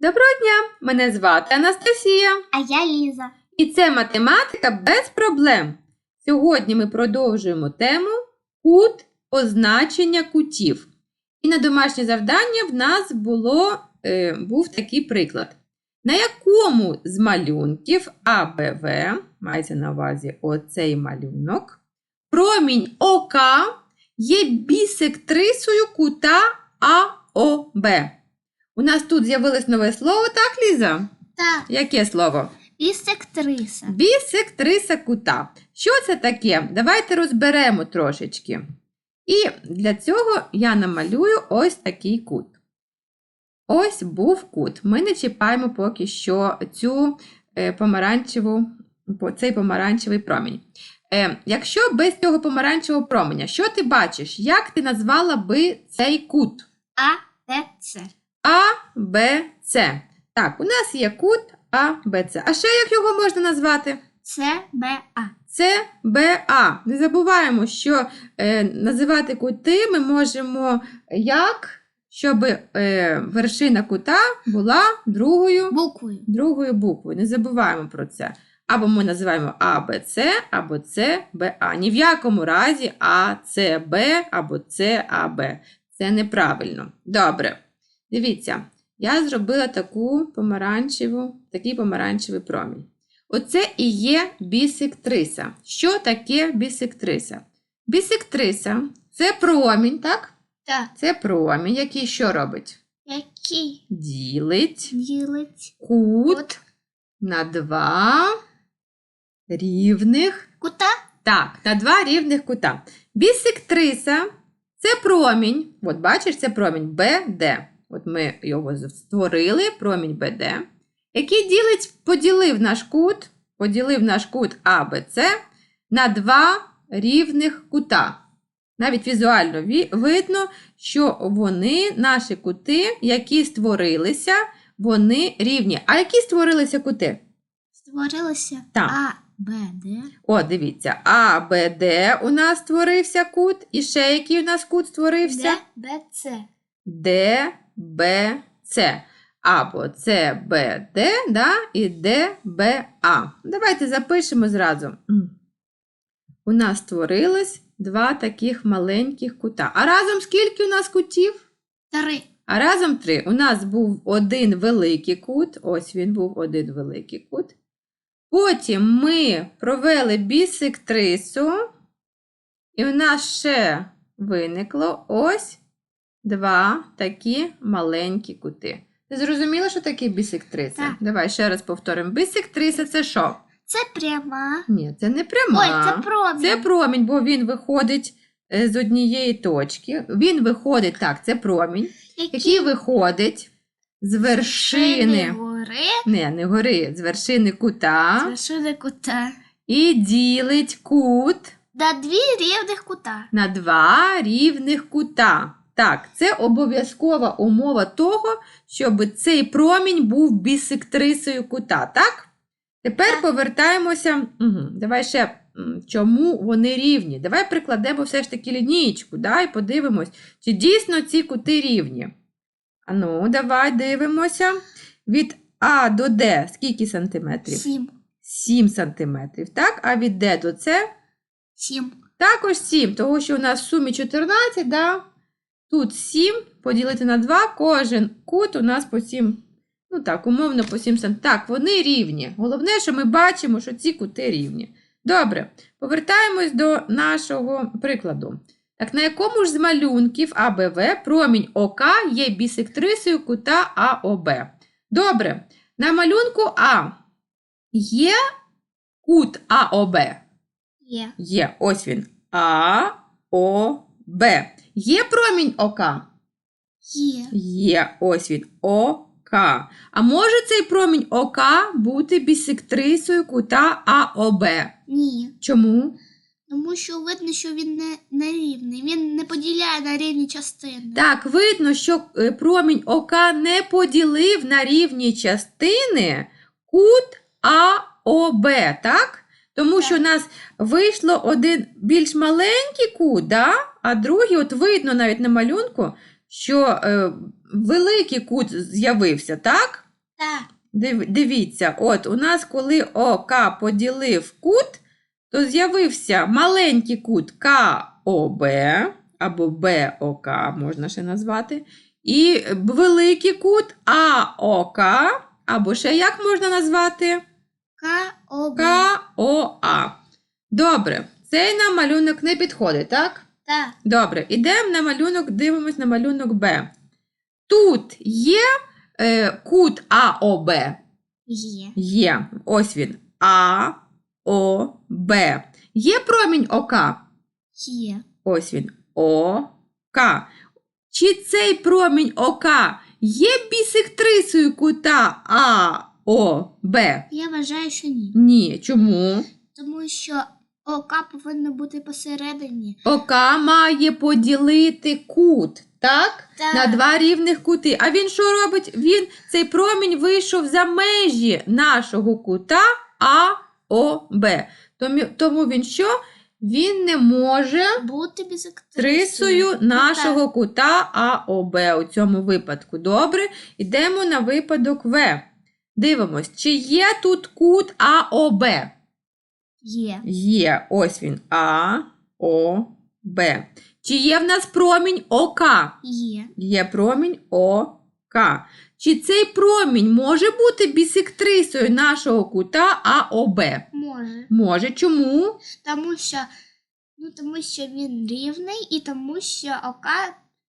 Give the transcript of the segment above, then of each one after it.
Доброго дня! Мене звати Анастасія, А я Ліза. і це математика без проблем. Сьогодні ми продовжуємо тему кут позначення кутів. І на домашнє завдання в нас було, е, був такий приклад. На якому з малюнків АБВ, мається на увазі оцей малюнок, промінь ОК є бісектрисою кута АОБ. У нас тут з'явилось нове слово, так, Ліза? Так, Яке слово? бісектриса. Бісектриса кута. Що це таке? Давайте розберемо трошечки. І для цього я намалюю ось такий кут. Ось був кут. Ми не чіпаємо поки що цю е, помаранчеву, цей помаранчевий промінь. Е, якщо без цього помаранчевого променя, що ти бачиш? Як ти назвала би цей кут? А, Т, С. А, Б, С. Так, у нас є кут А, Б, С. А ще як його можна назвати? С, Б, А. Це БА. Не забуваємо, що е, називати кути ми можемо як, щоб е, вершина кута була другою, Буквою. другою буквою. Не забуваємо про це. Або ми називаємо А, Б, С, або С, Б, А. Ні в якому разі А, С, Б або С, А, Б. Це неправильно. Добре. Дивіться, я зробила таку помаранчеву, такий помаранчевий промінь. Оце і є бісектриса. Що таке бісектриса? Бісектриса це промінь, так? Так. Це промінь, який що робить? Який Ділить ділить кут на два рівних. кута? Так, на два рівних кута. Бісектриса це промінь. От бачиш, це промінь БД. От ми його створили, промінь БД, який ділить, поділив наш кут, поділив наш кут АБЦ на два рівних кута. Навіть візуально видно, що вони, наші кути, які створилися, вони рівні. А які створилися кути? Створилося Так. А, Б, Д. О, дивіться, А, Б, Д у нас створився кут. І ще який у нас кут створився? Д, Б, С. Д, Б, С. Або С, Б, Д, да? і Д, Б, А. Давайте запишемо зразу. У нас створилось два таких маленьких кута. А разом скільки у нас кутів? Три. А разом три. У нас був один великий кут. Ось він був один великий кут. Потім ми провели бісектрису, і у нас ще виникло ось два такі маленькі кути. Ти зрозуміла, що таке бісектриса? Так. Давай ще раз повторимо. Бісектриса це що? Це пряма. Ні, це не пряма. Ой, це промінь. Це промінь, бо він виходить е, з однієї точки. Він виходить, так, це промінь, який виходить з вершини. гори. Не, не гори, з вершини кута З вершини кута. і ділить кут На дві рівних кута. на два рівних кута. Так, це обов'язкова умова того, щоб цей промінь був бісектрисою кута, так? Тепер повертаємося. Угу. Давай ще, чому вони рівні? Давай прикладемо все ж таки лінійку, да, і подивимось, чи дійсно ці кути рівні. Ану, давай дивимося. Від А до Д скільки сантиметрів? Сім. 7 сантиметрів, так? А від Д до С Сім. також 7, тому що у нас в сумі 14, да? Тут 7 поділити на 2, кожен кут у нас по 7, ну так, умовно по 7 см. Так, вони рівні. Головне, що ми бачимо, що ці кути рівні. Добре, повертаємось до нашого прикладу. Так, на якому ж з малюнків АБВ промінь ОК є бісектрисою кута АОБ? Добре, на малюнку А є кут АОБ. Є. Є, ось він. А, О, Б. Є промінь ОК? Є. Є, ось він. ОК. А може цей промінь ОК бути бісектрисою кута АОБ? Ні. Чому? Тому що видно, що він не, не рівний. Він не поділяє на рівні частини. Так, видно, що е, промінь ОК не поділив на рівні частини кут АОБ, так? Тому що у нас вийшло один більш маленький кут, да? а другий, от видно навіть на малюнку, що е, великий кут з'явився, так? Див- Дивіться, от у нас, коли ОК поділив кут, то з'явився маленький кут КОБ або БОК, можна ще назвати, і великий кут АОК, або ще як можна назвати? К-О-Б. КОА. Добре, цей нам малюнок не підходить, так? Так. Добре, ідемо на малюнок, дивимось на малюнок Б. Тут є е, кут АОБ. Є. Є. Ось він. А, О, Б. Є промінь ОК. Є. Ось він. ОК. Чи цей промінь ОК є бісектрисою кута АОБ? Я вважаю, що ні. Ні. Чому? Тому що ОК повинно бути посередині. ОК має поділити кут, так? Так. На два рівних кути. А він що робить? Він цей промінь вийшов за межі нашого кута АОБ. Тому, тому він що? Він не може Бути без трисою нашого кута АОБ у цьому випадку. Добре, йдемо на випадок В. Дивимось, чи є тут кут АОБ? Є. Є, ось він. А, О, Б. Чи є в нас промінь ОК? Є. Є промінь ОК. Чи цей промінь може бути бісектрисою нашого кута АОБ? Може. Може. Чому? Тому що, ну, тому що він рівний і тому що ОК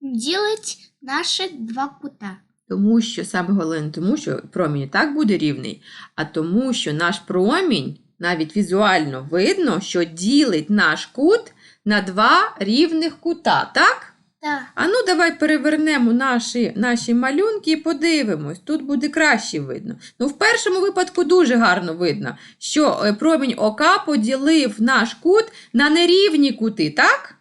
ділить наші два кута. Тому що саме головне, тому що промінь і так буде рівний, а тому, що наш промінь навіть візуально видно, що ділить наш кут на два рівних кута, так? Так. А ну давай перевернемо наші, наші малюнки і подивимось. Тут буде краще видно. Ну, в першому випадку дуже гарно видно, що е, промінь ока поділив наш кут на нерівні кути, так?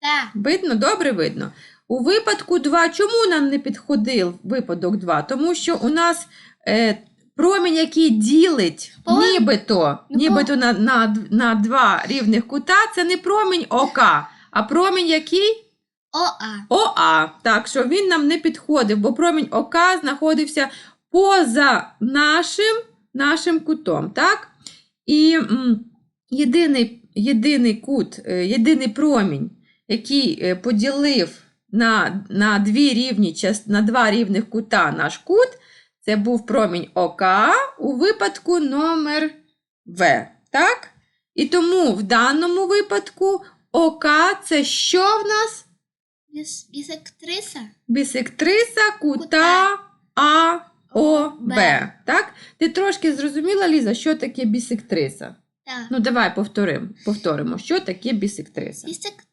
Так. Видно, добре видно. У випадку 2, чому нам не підходив випадок 2? Тому що у нас е, промінь, який ділить Повин- нібито, Ну, нібито на, на, на два рівних кута, це не промінь ока, а промінь який? ОА. ОА. Так, що він нам не підходив, бо промінь ОК знаходився поза нашим, нашим кутом. Так? І м, єдиний, єдиний кут, е, єдиний промінь, який е, поділив на, на, дві рівні, на два рівних кута наш кут, це був промінь ОК у випадку номер В. Так? І тому в даному випадку ОК це що в нас? Біс- Бісектриса? Бісектриса кута Кута. АОБ. Б. Так? Ти трошки зрозуміла, Ліза, що таке бісектриса? Так. Ну, давай повторимо, повторимо, що таке бісектриса. Бісектриса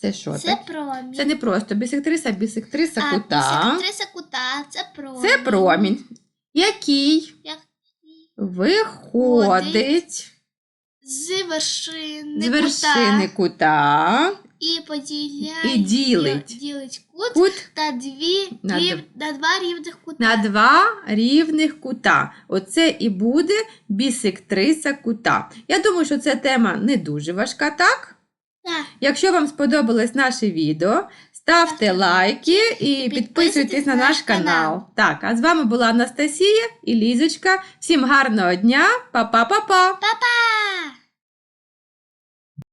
Це що це так? промінь. Це не просто бісектриса, бісектриса а, кута. Бісектриса кута це промінь. Це промінь, який Який виходить з вершини, з вершини кута і поділяє і ділить. ділить кут кут на дві На рів, на два рівних кута. на два рівних кута. Оце і буде бісектриса кута. Я думаю, що ця тема не дуже важка, так? Так. Якщо вам сподобалось наше відео, ставте Ставте лайки і підписуйтесь на наш канал. Так, а з вами була Анастасія і Лізочка. Всім гарного дня, па-па-па-па! Па-па!